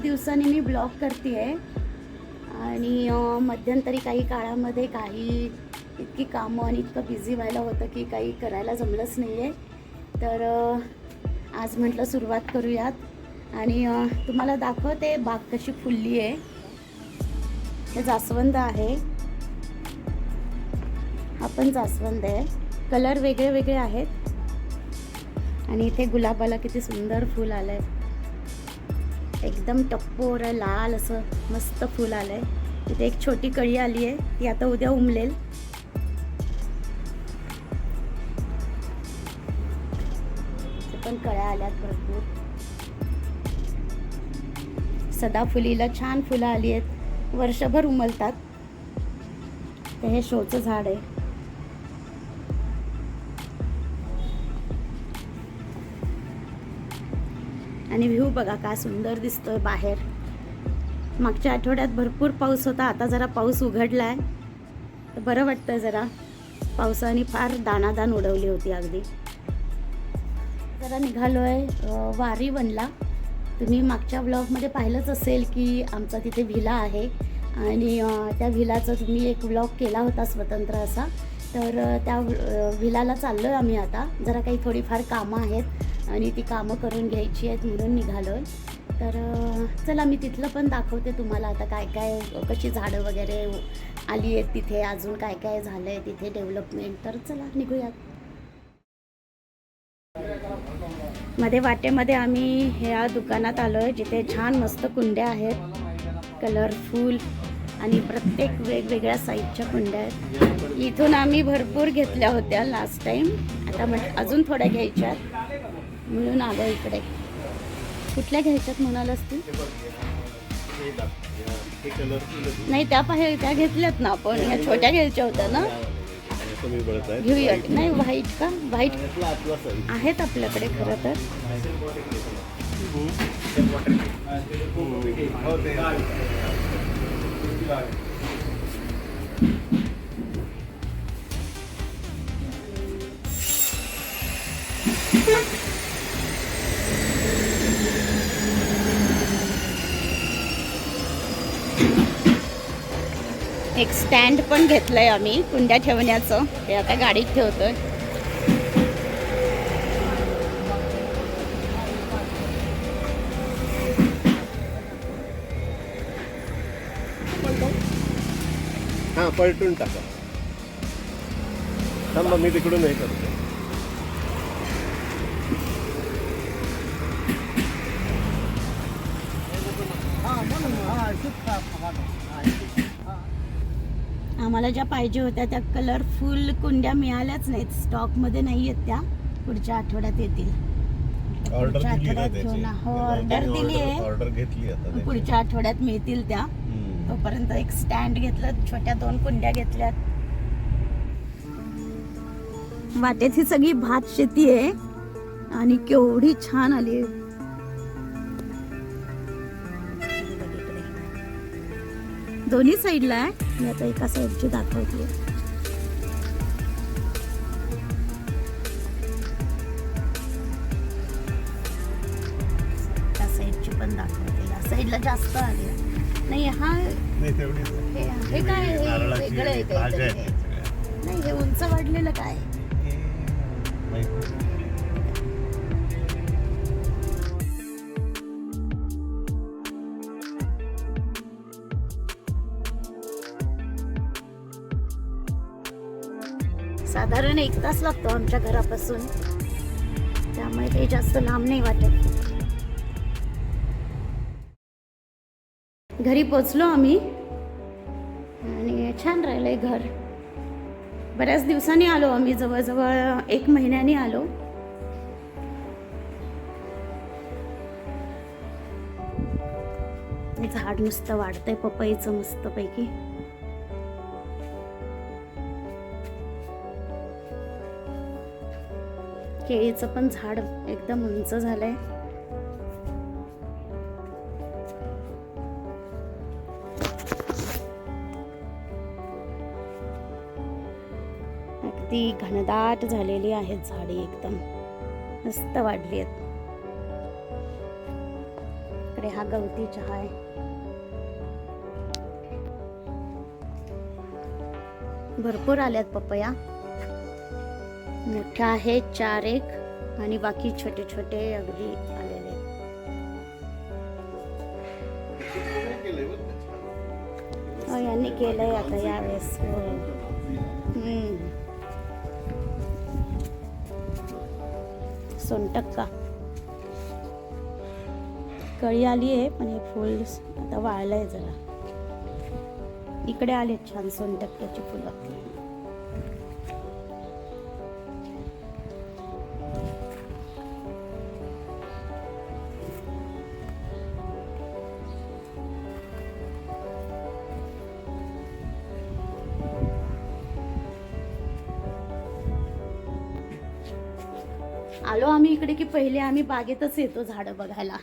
खूप दिवसांनी मी ब्लॉग करते आहे. आणि मध्यंतरी काही काळामध्ये काही इतकी कामं आणि इतकं बिझी व्हायला होतं की काही करायला जमलंच नाही आहे तर आज म्हटलं सुरुवात करूयात. आणि तुम्हाला दाखवते बाग कशी फुलली आहे. हे जास्वंद आहे. हा पण जास्वंद आहे. कलर वेगळे वेगळे आहेत. आणि इथे गुलाबाला किती सुंदर फूल आहे एकदम टप्पोर लाल असं मस्त फूल आहे इथे एक छोटी कळी आली आहे ती आता उद्या उमलेल. पण कळ्या आल्यात भरपूर. सदाफुलीला छान फुलं आली आहेत. वर्षभर उमलतात. ते हे शोचं झाड आहे. आणि व्ह्यू बघा काय सुंदर दिसतोय बाहेर. मागच्या आठवड्यात भरपूर पाऊस होता आता जरा पाऊस उघडलाय. तर बरं वाटतंय जरा. पावसाने फार दाणादाण उडवली होती अगदी. जरा निघालोय आहे वारी बनला तुम्ही मागच्या ब्लॉगमध्ये पाहिलंच असेल की आमचा तिथे व्हिला आहे. आणि त्या व्हिलाचा तुम्ही एक ब्लॉग केला होता स्वतंत्र असा. तर त्या व्हिलाला चाललो आहे आम्ही आता. जरा काही थोडीफार कामं आहेत. आणि ती कामं करून घ्यायची आहेत म्हणून निघालो आहे तर चला मी तिथलं पण दाखवते तुम्हाला आता काय काय कशी झाडं वगैरे आली आहेत तिथे अजून काय काय झालं आहे तिथे डेव्हलपमेंट तर चला निघूयात. मध्ये वाटेमध्ये आम्ही ह्या दुकानात आलो आहे जिथे छान मस्त कुंड्या आहेत. कलरफुल आणि प्रत्येक वेगवेगळ्या साईजच्या कुंड्या आहेत. इथून आम्ही भरपूर घेतल्या होत्या लास्ट टाईम आता म्हट अजून थोड्या घ्यायच्या म्हणून आलो इकडे. कुठल्या घ्यायच्यात म्हणाल असतील नाही त्या पाहे त्या घेतल्यात ना आपण. ह्या छोट्या घ्यायच्या होत्या ना. कमी पडत आहे. घेऊया नाही व्हाईट का? व्हाईट आहेत आपल्याकडे खरं तर. एक स्टँड पण घेतलंय आम्ही कुंड्या ठेवण्याचं. ते आता गाडीत ठेवतोय. हा पलटून टाका. थांबा मी तिकडून हे करतो. आम्हाला ज्या पाहिजे होत्या त्या कलरफुल कुंड्या मिळाल्याच नाहीत. स्टॉकमध्ये नाही आहेत त्या. पुढच्या आठवड्यात येतील. ऑर्डर पुढच्या आठवड्यात त्याची. घेऊ ना हो ऑर्डर दिली आहे. पुढच्या आठवड्यात मिळतील त्या. तोपर्यंत एक स्टँड घेतलं छोट्या दोन कुंड्या घेतल्यात. वाटेत ही सगळी भात शेती आहे. आणि केवढी छान आली आहे. दोन्ही साईडला आहे. मी आता एका साईडची दाखवते त्या साईडची पण दाखवते या साईडला जास्त आली. नाही हा. हे काय वेगळं आहे. नाही हे उंच वाढलेलं काय साधारण एक तास लागतो आमच्या घरापासून. त्यामुळे ते जास्त लांब नाही वाटत. घरी पोचलो आम्ही. आणि छान राहिलंय घर. बऱ्याच दिवसांनी आलो आम्ही जवळजवळ एक महिन्यानी आलो. झाड नुसतं वाढतंय पपईचं मस्तपैकी. केळीचं पण झाड एकदम उंच झालंय. अगदी घनदाट झालेली आहेत झाडी एकदम. मस्त वाढली आहेत. इकडे हा गवती चहा आहे. भरपूर आल्यात पपया. मोठ्या आहे चार एक आणि बाकी छोटे छोटे अगदी आलेले. हो, यांनी केलंय आता यावेळेस. हो. सोनटक्का. कळी आली आहे पण हे फुल आता वाळलंय जरा. इकडे आलेत छान सोनटक्क्याची फुलं. आलो आम्ही इकडे की पहिले आम्ही बागेतच येतो झाडं बघायला.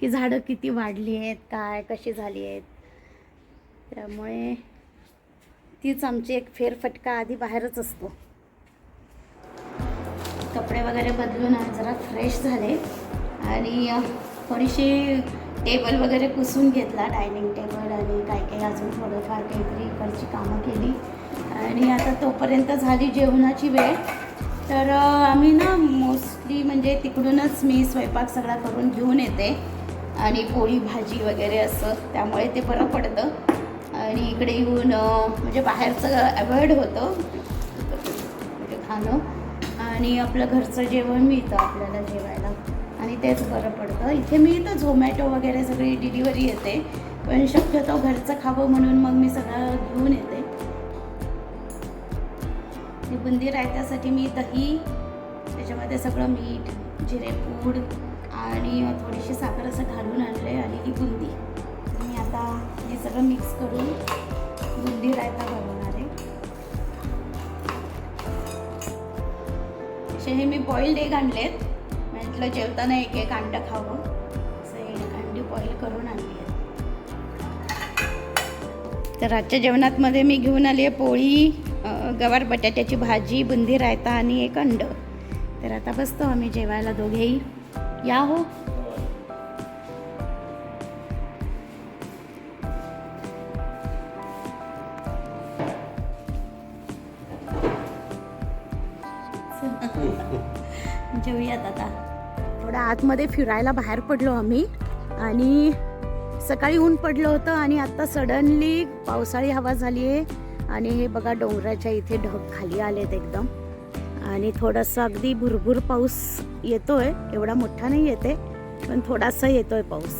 की झाडं किती वाढली आहेत काय कशी झाली आहेत. त्यामुळे तीच आमची एक फेरफटका आधी बाहेरच असतो. कपडे वगैरे बदलून आज जरा फ्रेश झाले. आणि थोडीशी टेबल वगैरे पुसून घेतला डायनिंग टेबल आणि काय काही अजून थोडंफार काहीतरी इकडची कामं केली. आणि आता तोपर्यंत झाली जेवणाची वेळ. तर आम्ही ना मोस्ट मोस्टली म्हणजे तिकडूनच मी स्वयंपाक सगळा करून घेऊन येते. आणि पोळी भाजी वगैरे असं त्यामुळे ते बरं पडतं. आणि इकडे येऊन म्हणजे बाहेरचं अवॉइड होतं. म्हणजे खाणं. आणि आपलं घरचं जेवण मिळतं आपल्याला जेवायला. आणि तेच बरं पडतं. इथे मिळतं झोमॅटो वगैरे सगळी डिलिव्हरी येते. पण शक्यतो घरचं खावं म्हणून मग मी सगळं घेऊन येते. बुंदी रायतासाठी मी दही त्याच्यामध्ये सगळं मीठ जिरेपूड आणि थोडीशी साखर असं घालून आणले आणि ही बुंदी. मी आता हे सगळं मिक्स करून बुंदी रायता बनवणार आहे. असे हे मी बॉइल्ड एग आणलेत. म्हटलं जेवताना एक एक अंडं खावं. असं हे अंडी बॉईल करून आणली आहेत तर आजच्या जेवणातमध्ये मी घेऊन आली आहे पोळी गवार बटाट्याची भाजी बुंदी रायता आणि एक अंड. तर आता बसतो आम्ही जेवायला दोघेही. या हो. जेवूयात आता. थोडं आतमध्ये फिरायला बाहेर पडलो आम्ही आणि सकाळी ऊन पडलं होतं आणि आता सडनली पावसाळी हवा झाली आहे आणि हे बघा डोंगराच्या इथे ढग खाली आलेत एकदम. आणि थोडासा अगदी भुरभुर पाऊस येतोय. एवढा मोठा नाही येते पण थोडासा येतोय पाऊस.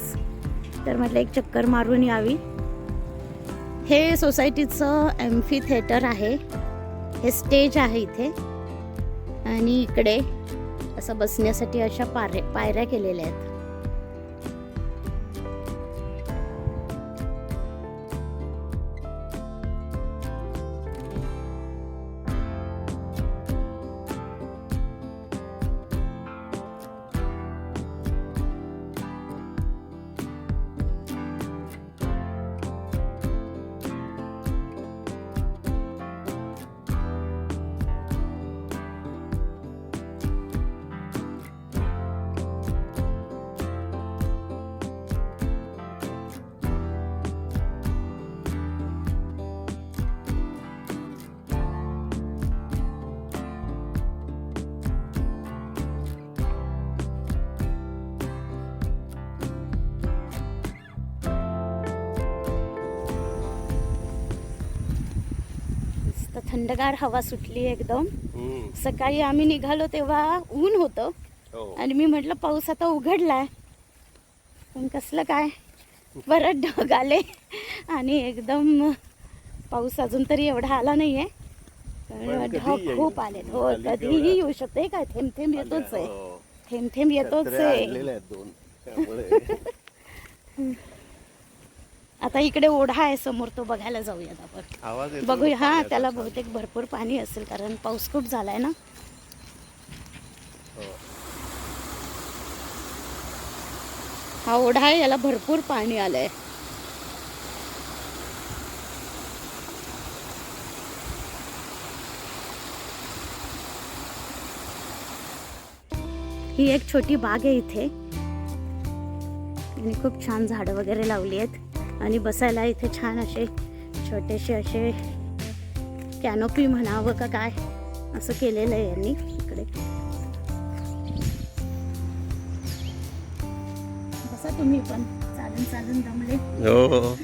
तर म्हटलं एक चक्कर मारून यावी. हे सोसायटीचं एम्फी थिएटर आहे. हे स्टेज आहे इथे. आणि इकडे असं बसण्यासाठी अशा पारे पायऱ्या केलेल्या आहेत. थंडगार हवा सुटली एकदम. सकाळी आम्ही निघालो तेव्हा ऊन होतं. हो. आणि मी म्हटलं पाऊस आता उघडलाय. पण कसलं काय? परत ढग आले. आणि एकदम पाऊस अजून तरी एवढा आला नाहीये. ढग? खूप आलेत. हो आली कधीही. येऊ शकते. काय थेंब थेंब येतोच आहे. हो. थेंब थेंब येतोच आहे आणलेल्या आहेत दोन त्यामुळे आता इकडे ओढा आहे समोर तो बघायला जाऊयात आपण. बघूया हा त्याला. बहुतेक भरपूर पाणी असेल कारण पाऊस खूप झालाय ना. हो. हा ओढा आहे याला भरपूर पाणी आलंय. ही एक छोटी बाग आहे इथे. आणि खूप छान झाडं वगैरे लावली आहेत. आणि बसायला इथे छान असे छोटेसे असे कॅनोपी म्हणावं का काय असं केलेलं आहे यांनी इकडे. बसा तुम्ही पण चालून चालून दमले. हो.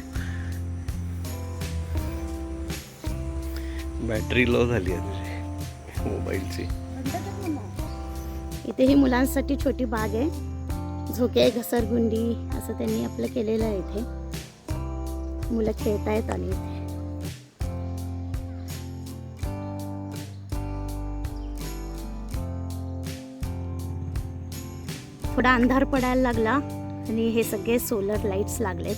बॅटरी लो झाली आहे मोबाईलची. इथे ही मुलांसाठी छोटी बाग आहे झोके घसरगुंडी असं त्यांनी आपलं केलेलं आहे इथे. मुलं खेळत आहेत आणि थोडा अंधार पडायला लागला आणि हे सगळे सोलर लाईट्स लागलेत.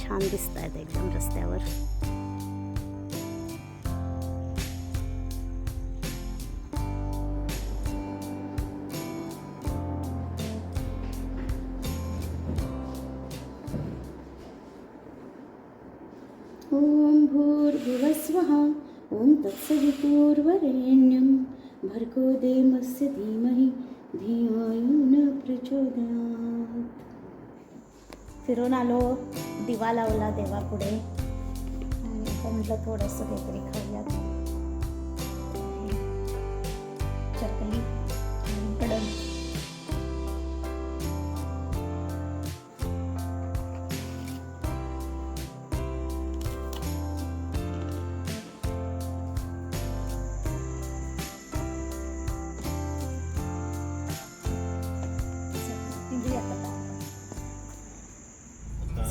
छान दिसत आहेत एकदम रस्त्यावर. भूर्भुवस्वः ॐ तत्सवितुर्वरेण्यं भर्गो देवस्य धीमहि। धियो प्रचोदयात्। फिरून आलो दिवा लावला देवापुढे. आणि म्हटलं थोडंसं काहीतरी खाऊयात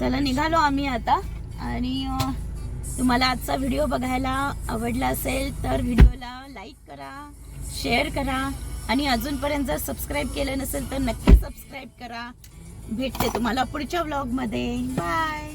चला निघालो आम्ही आता. आणि तुम्हाला आजचा व्हिडिओ बघायला आवडला असेल तर व्हिडिओला लाईक करा शेअर करा. आणि अजूनपर्यंत जर सबस्क्राईब केलं नसेल तर नक्की सबस्क्राईब करा. भेटते तुम्हाला पुढच्या व्लॉगमध्ये बाय